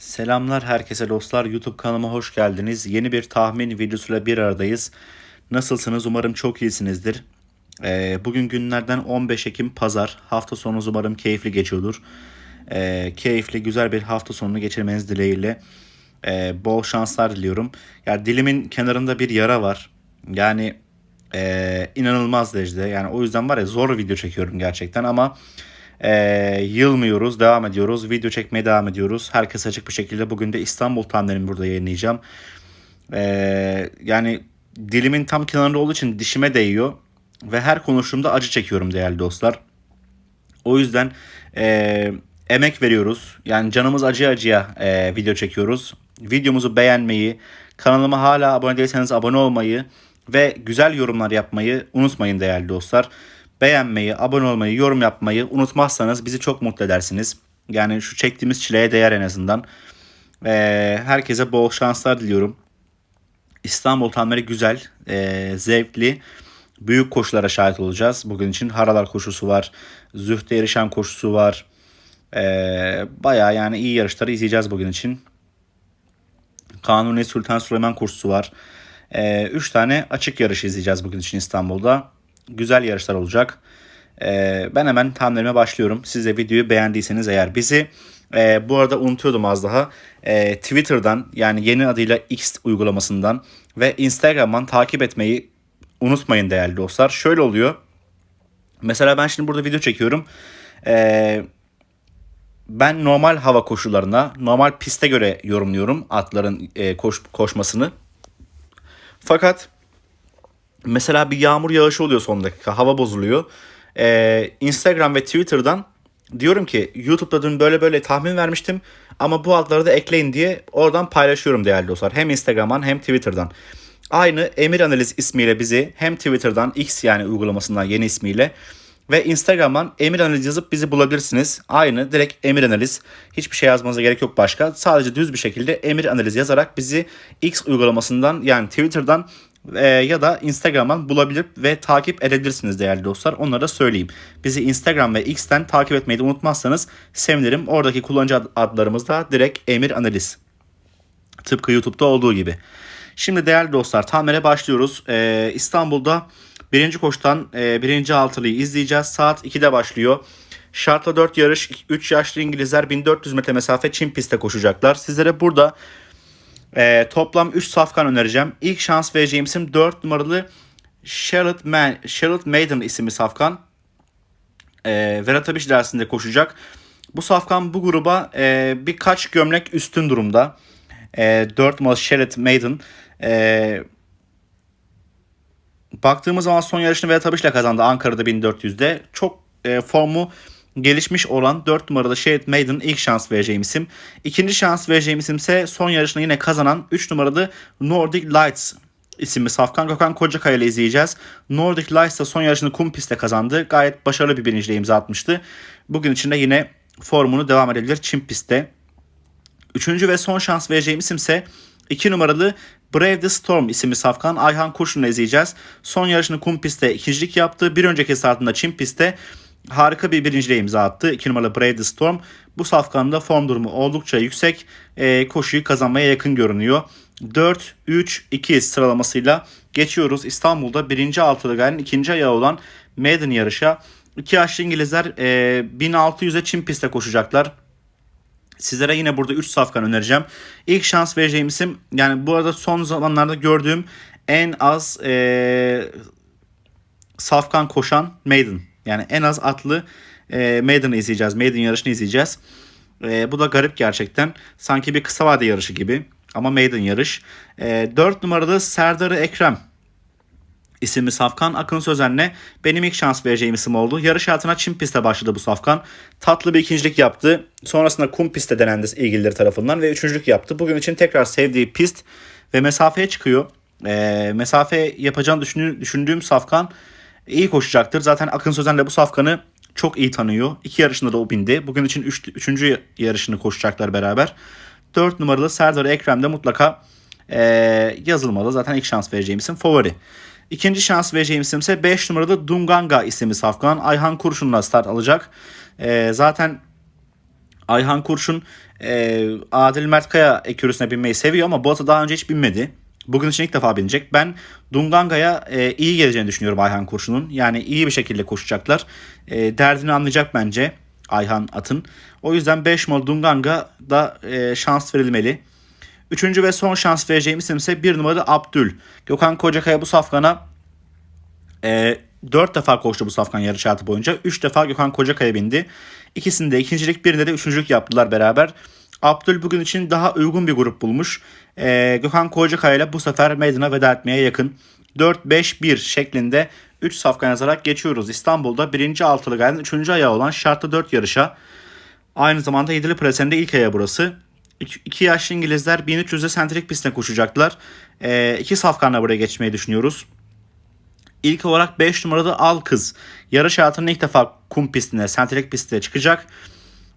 Selamlar herkese dostlar. YouTube kanalıma hoş geldiniz. Yeni bir tahmin videosuyla bir aradayız. Nasılsınız? Umarım çok iyisinizdir. Ee, bugün günlerden 15 Ekim Pazar. Hafta sonu umarım keyifli geçiyordur. Ee, keyifli, güzel bir hafta sonunu geçirmeniz dileğiyle. Ee, bol şanslar diliyorum. Ya dilimin kenarında bir yara var. Yani ee, inanılmaz derecede. Yani o yüzden var ya zor video çekiyorum gerçekten ama ee, yılmıyoruz, devam ediyoruz. Video çekmeye devam ediyoruz. Herkes açık bir şekilde bugün de İstanbul Tander'imi burada yayınlayacağım. Ee, yani dilimin tam kenarında olduğu için dişime değiyor. Ve her konuştuğumda acı çekiyorum değerli dostlar. O yüzden e, emek veriyoruz. Yani canımız acıya acıya e, video çekiyoruz. Videomuzu beğenmeyi, kanalıma hala abone değilseniz abone olmayı ve güzel yorumlar yapmayı unutmayın değerli dostlar. Beğenmeyi, abone olmayı, yorum yapmayı unutmazsanız bizi çok mutlu edersiniz. Yani şu çektiğimiz çileye değer en azından. E, herkese bol şanslar diliyorum. İstanbul Tanrı güzel, e, zevkli, büyük koşulara şahit olacağız. Bugün için Haralar koşusu var, Züht'e yarışan koşusu var. E, bayağı yani iyi yarışları izleyeceğiz bugün için. Kanuni Sultan Süleyman koşusu var. 3 e, tane açık yarış izleyeceğiz bugün için İstanbul'da. Güzel yarışlar olacak. E, ben hemen tahminlerime başlıyorum. Siz de videoyu beğendiyseniz eğer bizi e, bu arada unutuyordum az daha. E, Twitter'dan yani yeni adıyla X uygulamasından ve Instagram'dan takip etmeyi unutmayın değerli dostlar. Şöyle oluyor. Mesela ben şimdi burada video çekiyorum. E, ben normal hava koşullarına, normal piste göre yorumluyorum atların e, koş, koşmasını. Fakat mesela bir yağmur yağışı oluyor son dakika, hava bozuluyor. Ee, Instagram ve Twitter'dan diyorum ki YouTube'da dün böyle böyle tahmin vermiştim ama bu adları da ekleyin diye oradan paylaşıyorum değerli dostlar. Hem Instagram'dan hem Twitter'dan. Aynı Emir Analiz ismiyle bizi hem Twitter'dan X yani uygulamasından yeni ismiyle ve Instagram'dan Emir Analiz yazıp bizi bulabilirsiniz. Aynı direkt Emir Analiz. Hiçbir şey yazmanıza gerek yok başka. Sadece düz bir şekilde Emir Analiz yazarak bizi X uygulamasından yani Twitter'dan e, ya da Instagram'dan bulabilir ve takip edebilirsiniz değerli dostlar. Onlara da söyleyeyim. Bizi Instagram ve X'ten takip etmeyi de unutmazsanız sevinirim. Oradaki kullanıcı adlarımız da direkt Emir Analiz. Tıpkı YouTube'da olduğu gibi. Şimdi değerli dostlar tamire başlıyoruz. Ee, İstanbul'da birinci koştan e, birinci altılıyı izleyeceğiz. Saat 2'de başlıyor. Şartla 4 yarış 3 yaşlı İngilizler 1400 metre mesafe Çin pistte koşacaklar. Sizlere burada e, toplam 3 safkan önereceğim. İlk şans vereceğim isim 4 numaralı Charlotte, Man, Charlotte Maiden isimli safkan. E, Veratabiş dersinde koşacak. Bu safkan bu gruba e, birkaç gömlek üstün durumda. E, 4 numaralı Charlotte Maiden. E, baktığımız zaman son yarışını Veratabiş ile kazandı Ankara'da 1400'de. Çok e, formu gelişmiş olan 4 numaralı Shade Maiden ilk şans vereceğim isim. İkinci şans vereceğim isim ise son yarışını yine kazanan 3 numaralı Nordic Lights isimli Safkan Gökhan Kocakaya ile izleyeceğiz. Nordic Lights da son yarışını kum pistte kazandı. Gayet başarılı bir birinciliğe imza atmıştı. Bugün içinde yine formunu devam edebilir Çin pistte. Üçüncü ve son şans vereceğim isim ise 2 numaralı Brave the Storm isimli safkan Ayhan Kurşun'la izleyeceğiz. Son yarışını kum pistte ikincilik yaptı. Bir önceki startında Çin pistte harika bir birinciliğe imza attı. 2 numaralı the Storm. Bu safkanında form durumu oldukça yüksek. E, koşuyu kazanmaya yakın görünüyor. 4-3-2 sıralamasıyla geçiyoruz. İstanbul'da birinci altılı gayenin ikinci ayağı olan Maiden yarışa. İki yaşlı İngilizler e, 1600'e Çin pistte koşacaklar. Sizlere yine burada 3 safkan önereceğim. İlk şans vereceğim isim yani bu arada son zamanlarda gördüğüm en az e, safkan koşan Maiden. Yani en az atlı e, Maiden'ı izleyeceğiz. Maiden yarışını izleyeceğiz. E, bu da garip gerçekten. Sanki bir kısa vade yarışı gibi. Ama Maiden yarış. E, 4 numaralı Serdar'ı Ekrem isimli Safkan Akın Sözen'le benim ilk şans vereceğim isim oldu. Yarış hayatına Çin pistte başladı bu Safkan. Tatlı bir ikincilik yaptı. Sonrasında kum pistte denendi ilgilileri tarafından ve üçüncülük yaptı. Bugün için tekrar sevdiği pist ve mesafeye çıkıyor. E, mesafe yapacağını düşündüğüm Safkan iyi koşacaktır. Zaten Akın Sözen'le bu safkanı çok iyi tanıyor. İki yarışında da o bindi. Bugün için üç, üçüncü yarışını koşacaklar beraber. Dört numaralı Serdar Ekrem de mutlaka e, yazılmalı. Zaten ilk şans vereceğim isim favori. İkinci şans vereceğim isim ise 5 numaralı Dunganga isimli safkan. Ayhan Kurşun'la start alacak. E, zaten Ayhan Kurşun e, Adil Mertkaya ekürüsüne binmeyi seviyor ama bu atı daha önce hiç binmedi. Bugün için ilk defa binecek. Ben Dunganga'ya e, iyi geleceğini düşünüyorum Ayhan Kurşun'un. Yani iyi bir şekilde koşacaklar. E, derdini anlayacak bence Ayhan atın. O yüzden 5 numaralı Dunganga da e, şans verilmeli. Üçüncü ve son şans vereceğim isim ise 1 numaralı Abdül. Gökhan Kocakaya bu safkana e, 4 defa koştu bu safkan yarış hayatı boyunca. 3 defa Gökhan Kocakaya bindi. İkisinde ikincilik birinde de üçüncülük yaptılar beraber. Abdül bugün için daha uygun bir grup bulmuş. Ee, Gökhan Kocakaya ile bu sefer meydana veda etmeye yakın. 4-5-1 şeklinde 3 safkan yazarak geçiyoruz. İstanbul'da 1. altılı gayenin 3. ayağı olan şartlı 4 yarışa. Aynı zamanda 7'li presende ilk ayağı burası. 2 yaşlı İngilizler 1300'de sentrik pistine koşacaklar. 2 ee, safkanla buraya geçmeyi düşünüyoruz. İlk olarak 5 numarada Al Kız. Yarış hayatının ilk defa kum pistine, sentrik pistine çıkacak.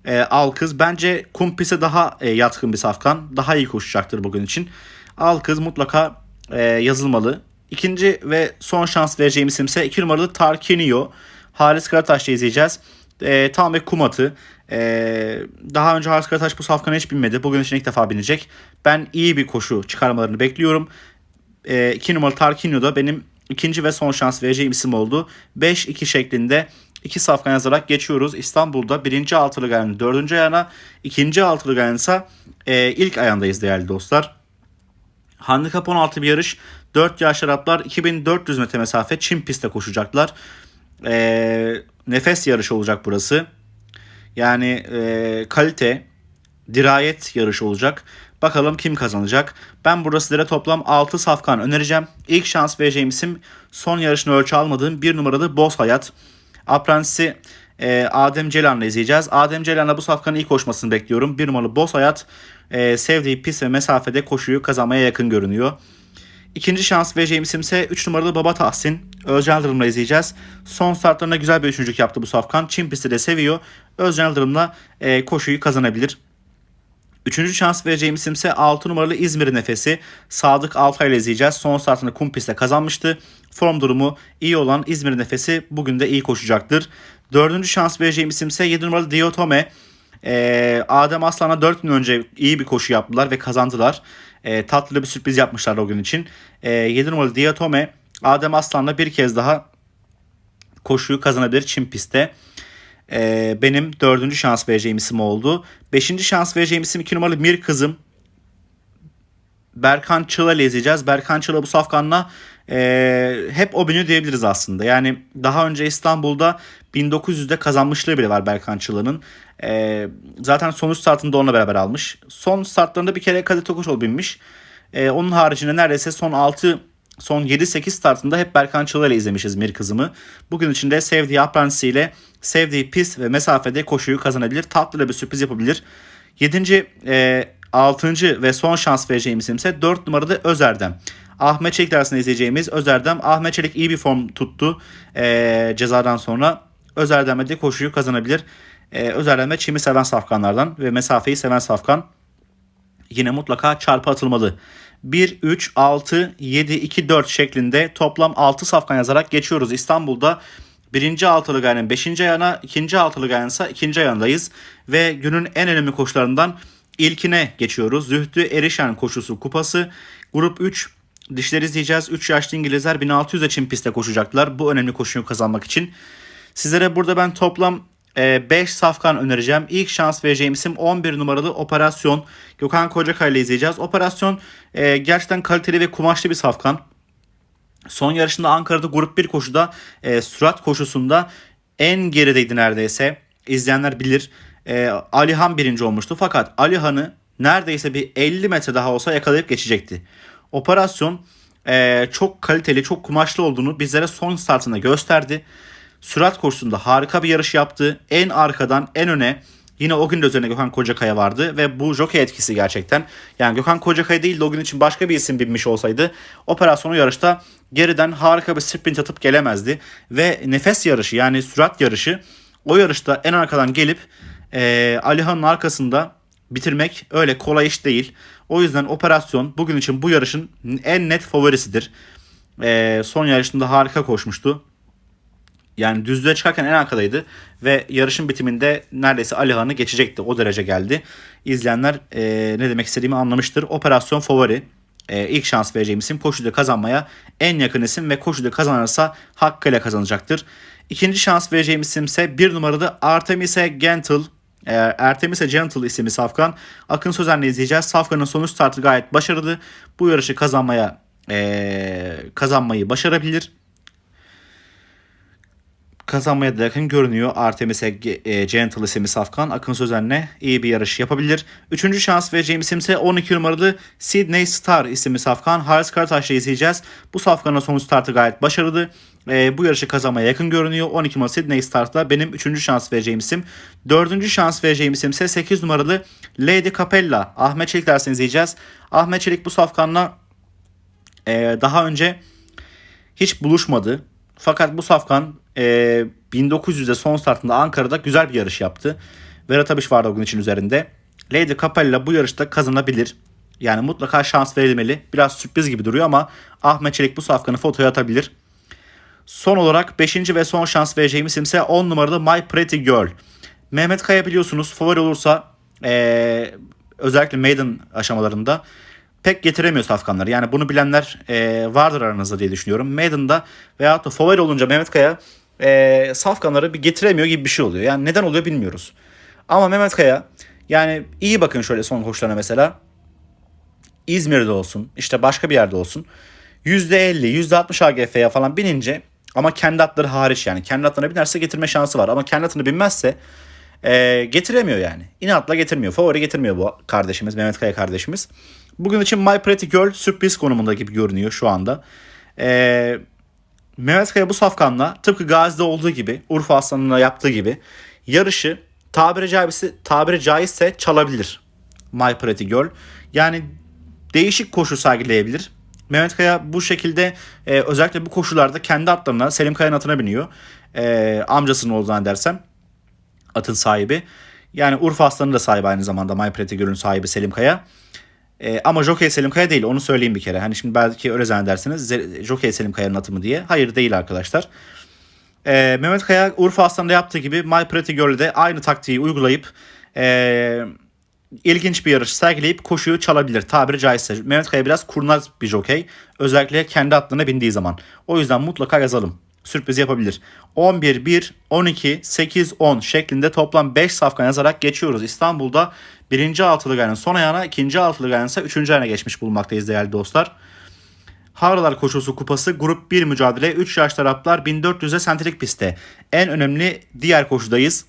E, Al Kız bence kum piste daha e, yatkın bir safkan. Daha iyi koşacaktır bugün için. Al Kız mutlaka e, yazılmalı. İkinci ve son şans vereceğim isim ise 2 numaralı Tarkinio. Halis Karataş'ta izleyeceğiz. E, tam ve kum atı. E, daha önce Halis Karataş bu safkana hiç binmedi. Bugün için ilk defa binecek. Ben iyi bir koşu çıkarmalarını bekliyorum. 2 e, numaralı Tarkinio da benim ikinci ve son şans vereceğim isim oldu. 5-2 şeklinde iki safkan yazarak geçiyoruz. İstanbul'da birinci altılı gayenin dördüncü ayağına, ikinci altılı gayenin ise e, ilk ayağındayız değerli dostlar. Handikap 16 bir yarış. 4 yaş Araplar 2400 metre mesafe Çin pistte koşacaklar. E, nefes yarışı olacak burası. Yani e, kalite, dirayet yarışı olacak. Bakalım kim kazanacak. Ben burada sizlere toplam 6 safkan önereceğim. İlk şans vereceğim isim son yarışını ölçü almadığım bir numaralı Boz Hayat. Aprens'i e, Adem Celan'la izleyeceğiz. Adem Celan'la bu safkanın ilk koşmasını bekliyorum. Bir numaralı Boz Hayat e, sevdiği pis ve mesafede koşuyu kazanmaya yakın görünüyor. İkinci şans vereceğim isim ise 3 numaralı Baba Tahsin. Özcan Yıldırım'la izleyeceğiz. Son startlarında güzel bir üçüncülük yaptı bu safkan. Çin pisti de seviyor. Özcan Yıldırım'la e, koşuyu kazanabilir. Üçüncü şans vereceğim isim ise 6 numaralı İzmir nefesi. Sadık Altay ile izleyeceğiz. Son startını kum pistte kazanmıştı. Form durumu iyi olan İzmir nefesi bugün de iyi koşacaktır. Dördüncü şans vereceğim isim ise 7 numaralı Diotome. Ee, Adem Aslan'a 4 gün önce iyi bir koşu yaptılar ve kazandılar. Ee, tatlı bir sürpriz yapmışlar o gün için. Ee, 7 numaralı Diotome Adem Aslan'la bir kez daha koşuyu kazanabilir Çin pistte e, benim dördüncü şans vereceğim isim oldu. Beşinci şans vereceğim isim iki numaralı Mir Kızım. Berkan Çıla izleyeceğiz. Berkan Çıla bu safkanla e, hep o bünü diyebiliriz aslında. Yani daha önce İstanbul'da 1900'de kazanmışlığı bile var Berkan Çıla'nın. E, zaten sonuç startında onunla beraber almış. Son startlarında bir kere Kadir Tokoşoğlu binmiş. E, onun haricinde neredeyse son 6 son 7-8 startında hep Berkan Çıla ile izlemişiz Mir kızımı. Bugün içinde sevdiği apprentice'iyle sevdiği pist ve mesafede koşuyu kazanabilir. Tatlı da bir sürpriz yapabilir. 7. E, 6. ve son şans vereceğimiz isim ise 4 numaralı Özerdem. Ahmet Çelik dersinde izleyeceğimiz Özerdem. Ahmet Çelik iyi bir form tuttu e, cezadan sonra. Özerdem'e de koşuyu kazanabilir. E, Özerdem'e çimi seven safkanlardan ve mesafeyi seven safkan yine mutlaka çarpı atılmalı. 1, 3, 6, 7, 2, 4 şeklinde toplam 6 safkan yazarak geçiyoruz. İstanbul'da birinci altılı gayenin 5. ayağına, ikinci altılı gayenin ise ikinci ayağındayız. Ve günün en önemli koşularından ilkine geçiyoruz. Zühtü Erişen koşusu kupası. Grup 3 dişleri izleyeceğiz. 3 yaşlı İngilizler 1600 için pistte koşacaklar. Bu önemli koşuyu kazanmak için. Sizlere burada ben toplam 5 e, safkan önereceğim. İlk şans vereceğim isim 11 numaralı Operasyon. Gökhan Kocakay ile izleyeceğiz. Operasyon e, gerçekten kaliteli ve kumaşlı bir safkan. Son yarışında Ankara'da grup 1 koşuda e, sürat koşusunda en gerideydi neredeyse. İzleyenler bilir. E, Alihan birinci olmuştu. Fakat Alihan'ı neredeyse bir 50 metre daha olsa yakalayıp geçecekti. Operasyon e, çok kaliteli, çok kumaşlı olduğunu bizlere son startında gösterdi. Sürat kursunda harika bir yarış yaptı. En arkadan en öne Yine o gün de üzerine Gökhan Kocakaya vardı ve bu jockey etkisi gerçekten. Yani Gökhan Kocakaya değil de o gün için başka bir isim binmiş olsaydı operasyonu yarışta geriden harika bir sprint atıp gelemezdi. Ve nefes yarışı yani sürat yarışı o yarışta en arkadan gelip e, Alihan'ın arkasında bitirmek öyle kolay iş değil. O yüzden operasyon bugün için bu yarışın en net favorisidir. E, son yarışında harika koşmuştu. Yani düzlüğe çıkarken en arkadaydı ve yarışın bitiminde neredeyse Alihan'ı geçecekti. O derece geldi. İzleyenler e, ne demek istediğimi anlamıştır. Operasyon favori. E, ilk şans vereceğim isim koşuda kazanmaya en yakın isim ve koşuda kazanırsa hakkıyla kazanacaktır. İkinci şans vereceğim isim ise bir numaralı Artemise Gentle. E, Artemise Gentle isimli Safkan. Akın Sözer'le izleyeceğiz. Safkan'ın sonuç startı gayet başarılı. Bu yarışı kazanmaya e, kazanmayı başarabilir kazanmaya da yakın görünüyor. Artemis e, Gentle isimli Safkan Akın Sözen'le iyi bir yarış yapabilir. Üçüncü şans vereceğim isim ise 12 numaralı Sydney Star isimli Safkan. Haris Karataş'la izleyeceğiz. Bu Safkan'ın son startı gayet başarılı. E, bu yarışı kazanmaya yakın görünüyor. 12 numaralı Sydney Star'da benim üçüncü şans vereceğim isim. Dördüncü şans vereceğim isim ise 8 numaralı Lady Capella. Ahmet Çelik dersini izleyeceğiz. Ahmet Çelik bu Safkan'la e, daha önce hiç buluşmadı. Fakat bu Safkan e, 1900'de son startında Ankara'da güzel bir yarış yaptı. Vera Tabiş vardı o gün için üzerinde. Lady Capella bu yarışta kazanabilir. Yani mutlaka şans verilmeli. Biraz sürpriz gibi duruyor ama Ahmet Çelik bu safkanı fotoya atabilir. Son olarak 5. ve son şans vereceğim isim ise 10 numaralı My Pretty Girl. Mehmet Kaya biliyorsunuz favori olursa ee, özellikle maiden aşamalarında pek getiremiyor safkanları. Yani bunu bilenler e, vardır aranızda diye düşünüyorum. Maiden'da veyahut da favori olunca Mehmet Kaya e, safkanları bir getiremiyor gibi bir şey oluyor. Yani neden oluyor bilmiyoruz. Ama Mehmet Kaya yani iyi bakın şöyle son koşularına mesela. İzmir'de olsun işte başka bir yerde olsun. %50, %60 AGF'ye falan binince ama kendi atları hariç yani. Kendi atlarına binerse getirme şansı var. Ama kendi atını binmezse e, getiremiyor yani. İnatla getirmiyor. Favori getirmiyor bu kardeşimiz. Mehmet Kaya kardeşimiz. Bugün için My Pretty Girl sürpriz konumunda gibi görünüyor şu anda. E, Mehmet Kaya bu safkanla tıpkı Gazi'de olduğu gibi Urfa Aslanı'na yaptığı gibi yarışı tabiri caizse, tabiri caizse çalabilir. My Pretty Girl. Yani değişik koşu sergileyebilir. Mehmet Kaya bu şekilde e, özellikle bu koşularda kendi atlarına Selim Kaya'nın atına biniyor. E, amcasının olduğunu dersem atın sahibi. Yani Urfa Aslanı da sahibi aynı zamanda My Pretty Girl'ün sahibi Selim Kaya. E, ama Jockey Selim Kaya değil onu söyleyeyim bir kere. Hani şimdi belki öyle zannedersiniz Jockey Selim Kaya'nın atı mı diye. Hayır değil arkadaşlar. E, Mehmet Kaya Urfa Aslanı'nda yaptığı gibi My Pretty Girl'de aynı taktiği uygulayıp e, ilginç bir yarış sergileyip koşuyu çalabilir tabiri caizse. Mehmet Kaya biraz kurnaz bir jockey. Özellikle kendi atlarına bindiği zaman. O yüzden mutlaka yazalım sürpriz yapabilir. 11, 1, 12, 8, 10 şeklinde toplam 5 safkan yazarak geçiyoruz. İstanbul'da birinci altılı gayenin son ayağına, ikinci altılı gayenin ise üçüncü ayağına geçmiş bulunmaktayız değerli dostlar. Harlar Koşusu Kupası Grup 1 mücadele 3 yaş taraflar 1400'e sentrik pistte. En önemli diğer koşudayız.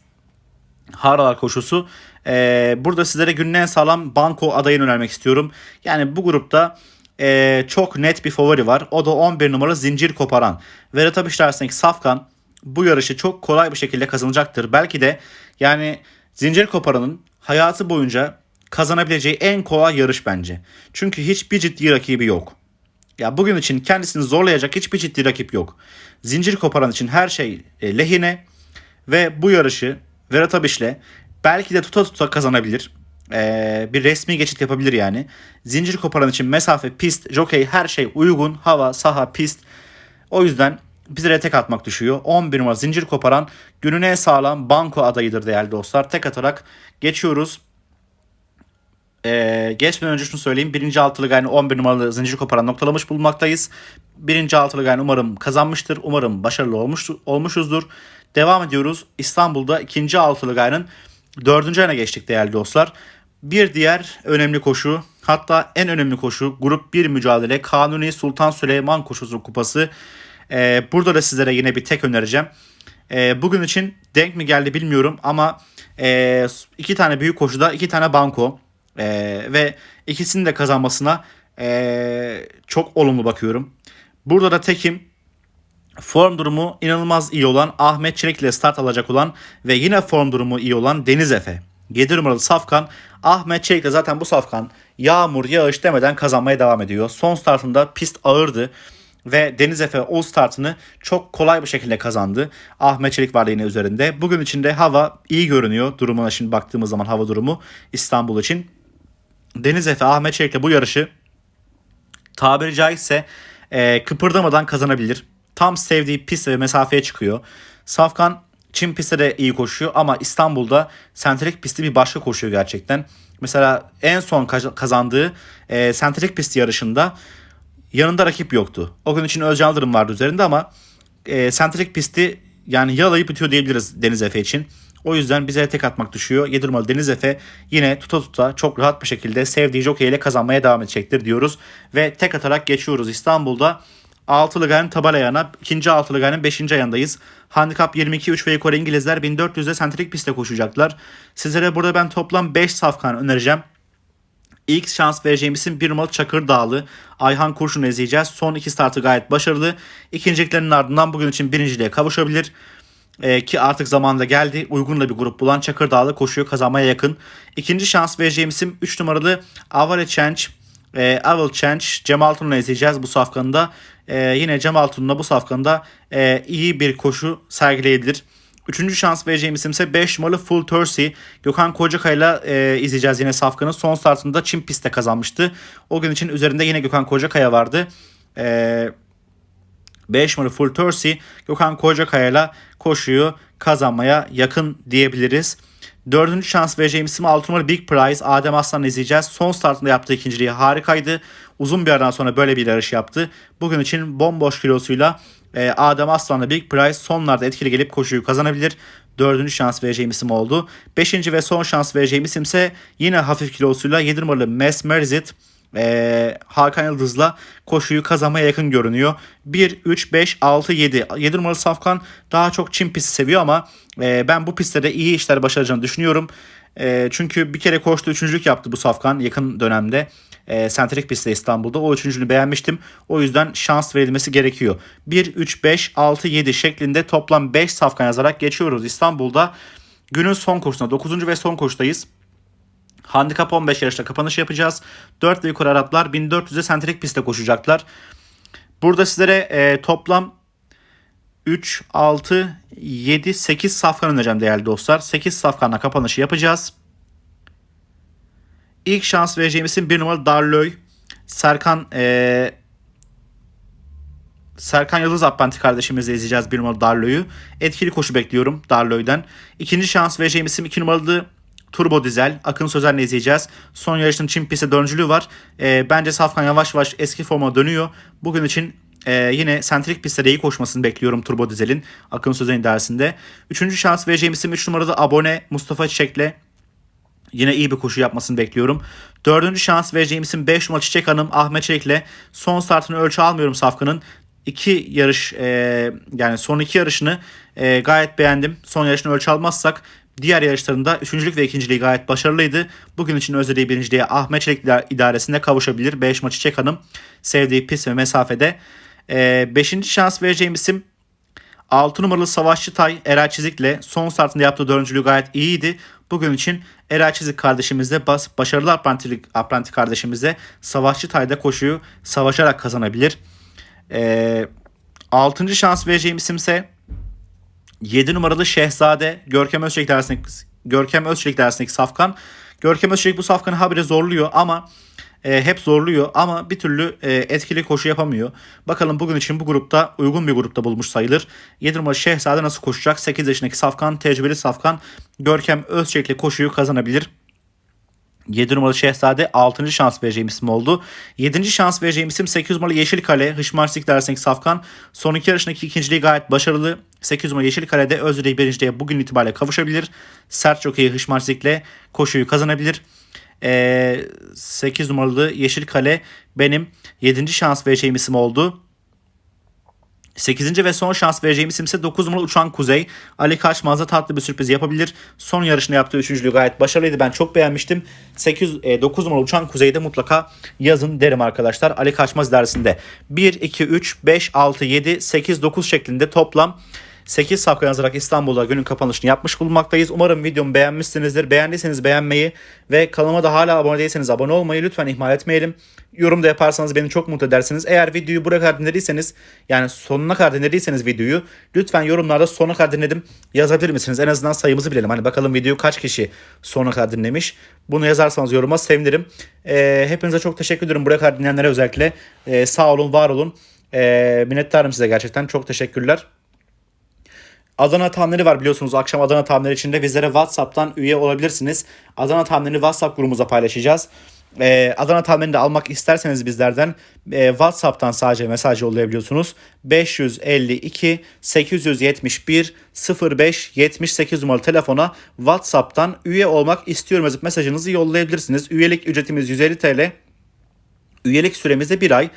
Harlar Koşusu. Ee, burada sizlere günün en sağlam banko adayını önermek istiyorum. Yani bu grupta e, çok net bir favori var. O da 11 numara Zincir Koparan. Vedat Abişler'sindeki Safkan bu yarışı çok kolay bir şekilde kazanacaktır. Belki de yani Zincir Koparan'ın hayatı boyunca kazanabileceği en kolay yarış bence. Çünkü hiçbir ciddi rakibi yok. Ya bugün için kendisini zorlayacak hiçbir ciddi rakip yok. Zincir koparan için her şey e, lehine ve bu yarışı Verat Abiş'le belki de tuta tuta kazanabilir e, bir resmi geçit yapabilir yani. Zincir koparan için mesafe, pist, jockey her şey uygun. Hava, saha, pist. O yüzden bizlere tek atmak düşüyor. 11 numara zincir koparan gününe sağlam banko adayıdır değerli dostlar. Tek atarak geçiyoruz. Ee, geçmeden önce şunu söyleyeyim. Birinci altılı gayrı 11 numaralı zincir koparan noktalamış bulunmaktayız. Birinci altılı gayrı umarım kazanmıştır. Umarım başarılı olmuş, olmuşuzdur. Devam ediyoruz. İstanbul'da ikinci altılı gayrının dördüncü ayına geçtik değerli dostlar. Bir diğer önemli koşu hatta en önemli koşu grup 1 mücadele Kanuni Sultan Süleyman Koşusu Kupası. Ee, burada da sizlere yine bir tek önereceğim. Ee, bugün için denk mi geldi bilmiyorum ama e, iki tane büyük koşuda iki tane banko e, ve ikisinin de kazanmasına e, çok olumlu bakıyorum. Burada da tekim form durumu inanılmaz iyi olan Ahmet Çelik ile start alacak olan ve yine form durumu iyi olan Deniz Efe. 7 numaralı Safkan Ahmet Çelik de zaten bu Safkan yağmur yağış demeden kazanmaya devam ediyor. Son startında pist ağırdı ve Deniz Efe o startını çok kolay bir şekilde kazandı. Ahmet Çelik vardı yine üzerinde. Bugün içinde hava iyi görünüyor. Durumuna şimdi baktığımız zaman hava durumu İstanbul için. Deniz Efe Ahmet Çelik'le bu yarışı tabiri caizse e, kıpırdamadan kazanabilir. Tam sevdiği pist ve mesafeye çıkıyor. Safkan Çin pistte de iyi koşuyor ama İstanbul'da sentrik pisti bir başka koşuyor gerçekten. Mesela en son kaz- kazandığı e, sentrik pist yarışında yanında rakip yoktu. O gün için Özcan Yıldırım vardı üzerinde ama e, sentrik pisti yani yalayıp bitiyor diyebiliriz Deniz Efe için. O yüzden bize tek atmak düşüyor. 7 numaralı Deniz Efe yine tuta tuta çok rahat bir şekilde sevdiği jockey ile kazanmaya devam edecektir diyoruz. Ve tek atarak geçiyoruz İstanbul'da. Altılı Gaye'nin tabela ayağına, ikinci Altılı Gaye'nin 5. ayağındayız. Handikap 22 3 ve yukarı İngilizler 1400'de sentrik pistte koşacaklar. Sizlere burada ben toplam 5 safkan önereceğim. İlk şans vereceğim isim bir numaralı Çakır Dağlı. Ayhan Kurşun'u izleyeceğiz. Son iki startı gayet başarılı. İkinciliklerin ardından bugün için birinciliğe kavuşabilir. Ee, ki artık zamanında geldi. Uygun da bir grup bulan Çakır Dağlı koşuyor kazanmaya yakın. İkinci şans vereceğim isim 3 numaralı Avale Change. E, Aval Change Cem Altun'la izleyeceğiz bu safkanında. E, yine Cem Altun'la bu safkanında e, iyi bir koşu sergileyebilir. Üçüncü şans vereceğim isim ise 5 numaralı Full Tursi. Gökhan Kocakay'la e, izleyeceğiz yine Safkan'ın. Son startında Çin pistte kazanmıştı. O gün için üzerinde yine Gökhan Kocakaya vardı. E, 5 numaralı Full Tursi Gökhan Kocakaya'yla koşuyu kazanmaya yakın diyebiliriz. Dördüncü şans vereceğim isim 6 numaralı Big Prize. Adem Aslan'ı izleyeceğiz. Son startında yaptığı ikinciliği harikaydı. Uzun bir aradan sonra böyle bir yarış yaptı. Bugün için bomboş kilosuyla e, Adem Aslan'la Big Prize sonlarda etkili gelip koşuyu kazanabilir. Dördüncü şans vereceğim isim oldu. Beşinci ve son şans vereceğim isim ise yine hafif kilosuyla 7 numaralı Mesmerizit e, Hakan Yıldız'la koşuyu kazanmaya yakın görünüyor. 1, 3, 5, 6, 7. 7 numaralı Safkan daha çok Çin pisti seviyor ama e, ben bu pistte de iyi işler başaracağını düşünüyorum. E, çünkü bir kere koştu üçüncülük yaptı bu Safkan yakın dönemde. E, sentrik pistte İstanbul'da. O üçüncülüğünü beğenmiştim. O yüzden şans verilmesi gerekiyor. 1, 3, 5, 6, 7 şeklinde toplam 5 Safkan yazarak geçiyoruz. İstanbul'da günün son koşusuna 9. ve son koşudayız. Handikap 15 yarışta kapanış yapacağız. 4 ve yukarı Araplar 1400'e sentrik pistte koşacaklar. Burada sizlere e, toplam 3, 6, 7, 8 safkan önereceğim değerli dostlar. 8 safkanla kapanışı yapacağız. İlk şans vereceğim isim 1 numaralı Darlöy. Serkan e, Serkan Yıldız Appanti kardeşimizle izleyeceğiz 1 numaralı Darlöy'ü. Etkili koşu bekliyorum Darlöy'den. İkinci şans vereceğim isim 2 numaralı Turbo Dizel. Akın Sözer'le izleyeceğiz. Son yarışın Çin pistte dördüncülüğü var. E, bence Safkan yavaş yavaş eski forma dönüyor. Bugün için e, yine sentrik pistte de iyi koşmasını bekliyorum Turbo Dizel'in. Akın Sözer'in dersinde. Üçüncü şans vereceğim isim 3 numaralı abone Mustafa Çiçek'le. Yine iyi bir koşu yapmasını bekliyorum. Dördüncü şans vereceğim isim 5 numaralı Çiçek Hanım Ahmet Çelik'le. Son startını ölçü almıyorum Safkan'ın. İki yarış e, yani son iki yarışını e, gayet beğendim. Son yarışını ölçü almazsak diğer yarışlarında üçüncülük ve ikinciliği gayet başarılıydı. Bugün için özlediği birinciliğe Ahmet Çelik idaresinde kavuşabilir. 5 maçı Çek Hanım sevdiği pis ve mesafede. E, beşinci şans vereceğim isim 6 numaralı Savaşçı Tay Eray Çizik'le son startında yaptığı dördüncülüğü gayet iyiydi. Bugün için Eray Çizik kardeşimizle bas, başarılı apranti, apranti kardeşimizle Savaşçı Tay'da koşuyu savaşarak kazanabilir. E, 6. şans vereceğim isimse 7 numaralı Şehzade Görkem Özçelik dersindeki Görkem Özçelik dersindeki Safkan. Görkem Özçelik bu Safkan'ı habire zorluyor ama e, hep zorluyor ama bir türlü e, etkili koşu yapamıyor. Bakalım bugün için bu grupta uygun bir grupta bulmuş sayılır. 7 numaralı Şehzade nasıl koşacak? 8 yaşındaki Safkan, tecrübeli Safkan Görkem Özçelik'le koşuyu kazanabilir. 7 numaralı Şehzade 6. şans vereceğim isim oldu. 7. şans vereceğim isim 8 numaralı Yeşil Kale. Hışmarsik dersindeki Safkan. Son iki yarışındaki ikinciliği gayet başarılı. 8 numaralı Yeşil Kale'de Özdireği birinciliğe bugün itibariyle kavuşabilir. Sert jokeyi Hışmarsik'le koşuyu kazanabilir. Ee, 8 numaralı Yeşil Kale benim 7. şans vereceğim isim oldu. 8. ve son şans vereceğim isim ise 9 numaralı Uçan Kuzey. Ali Kaçmaz'da tatlı bir sürpriz yapabilir. Son yarışında yaptığı üçüncülüğü gayet başarılıydı. Ben çok beğenmiştim. 8, e, 9 numaralı Uçan Kuzey'de mutlaka yazın derim arkadaşlar. Ali Kaçmaz dersinde. 1, 2, 3, 5, 6, 7, 8, 9 şeklinde toplam 8 safka yazarak İstanbul'da günün kapanışını yapmış bulunmaktayız. Umarım videomu beğenmişsinizdir. Beğendiyseniz beğenmeyi ve kanalıma da hala abone değilseniz abone olmayı lütfen ihmal etmeyelim. Yorum da yaparsanız beni çok mutlu edersiniz. Eğer videoyu buraya kadar dinlediyseniz yani sonuna kadar dinlediyseniz videoyu lütfen yorumlarda sonuna kadar dinledim yazabilir misiniz? En azından sayımızı bilelim. Hani bakalım videoyu kaç kişi sonuna kadar dinlemiş. Bunu yazarsanız yoruma sevinirim. Ee, hepinize çok teşekkür ederim. Buraya kadar dinleyenlere özellikle. Ee, sağ olun, var olun. Ee, minnettarım size gerçekten. Çok teşekkürler. Adana tahminleri var biliyorsunuz. Akşam Adana tahminleri içinde bizlere WhatsApp'tan üye olabilirsiniz. Adana tahminleri WhatsApp grubumuza paylaşacağız. Ee, Adana tahminini de almak isterseniz bizlerden e, WhatsApp'tan sadece mesaj yollayabiliyorsunuz. 552 871 05 78 numaralı telefona WhatsApp'tan üye olmak istiyorum yazıp mesajınızı yollayabilirsiniz. Üyelik ücretimiz 150 TL. Üyelik süremiz de bir ay.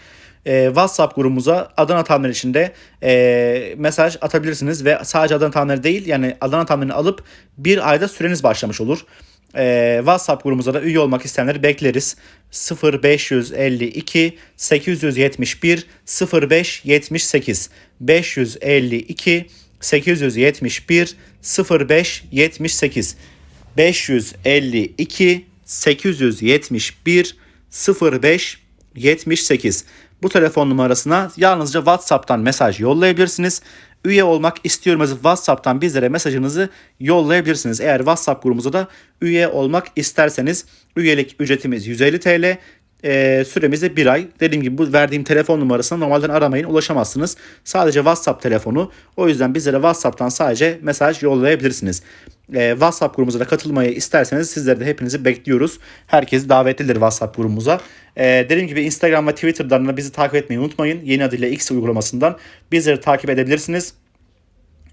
Ee, WhatsApp grubumuza Adana tahminleri içinde e, mesaj atabilirsiniz ve sadece Adana tahminleri değil yani Adana tahminini alıp bir ayda süreniz başlamış olur. Ee, WhatsApp grubumuza da üye olmak isteyenleri bekleriz. 0552 871 05 78 552 871 05 78 552 871 05 78 bu telefon numarasına yalnızca WhatsApp'tan mesaj yollayabilirsiniz. Üye olmak istiyorum yazıp WhatsApp'tan bizlere mesajınızı yollayabilirsiniz. Eğer WhatsApp grubumuza da üye olmak isterseniz üyelik ücretimiz 150 TL. E, süremiz de bir ay. Dediğim gibi bu verdiğim telefon numarasına normalden aramayın ulaşamazsınız. Sadece WhatsApp telefonu. O yüzden bizlere WhatsApp'tan sadece mesaj yollayabilirsiniz. E, WhatsApp grubumuza da katılmayı isterseniz sizleri de hepinizi bekliyoruz. Herkes davetlidir WhatsApp grubumuza. E, dediğim gibi Instagram ve Twitter'dan da bizi takip etmeyi unutmayın. Yeni adıyla X uygulamasından bizleri takip edebilirsiniz.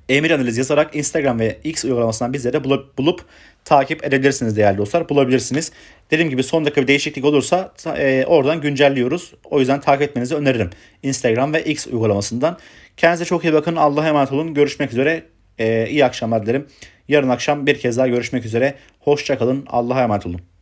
Emir Analiz yazarak Instagram ve X uygulamasından bizleri bulup, bulup takip edebilirsiniz değerli dostlar. Bulabilirsiniz. Dediğim gibi son dakika bir değişiklik olursa e, oradan güncelliyoruz. O yüzden takip etmenizi öneririm. Instagram ve X uygulamasından. Kendinize çok iyi bakın. Allah'a emanet olun. Görüşmek üzere. E, iyi akşamlar dilerim. Yarın akşam bir kez daha görüşmek üzere. Hoşçakalın. Allah'a emanet olun.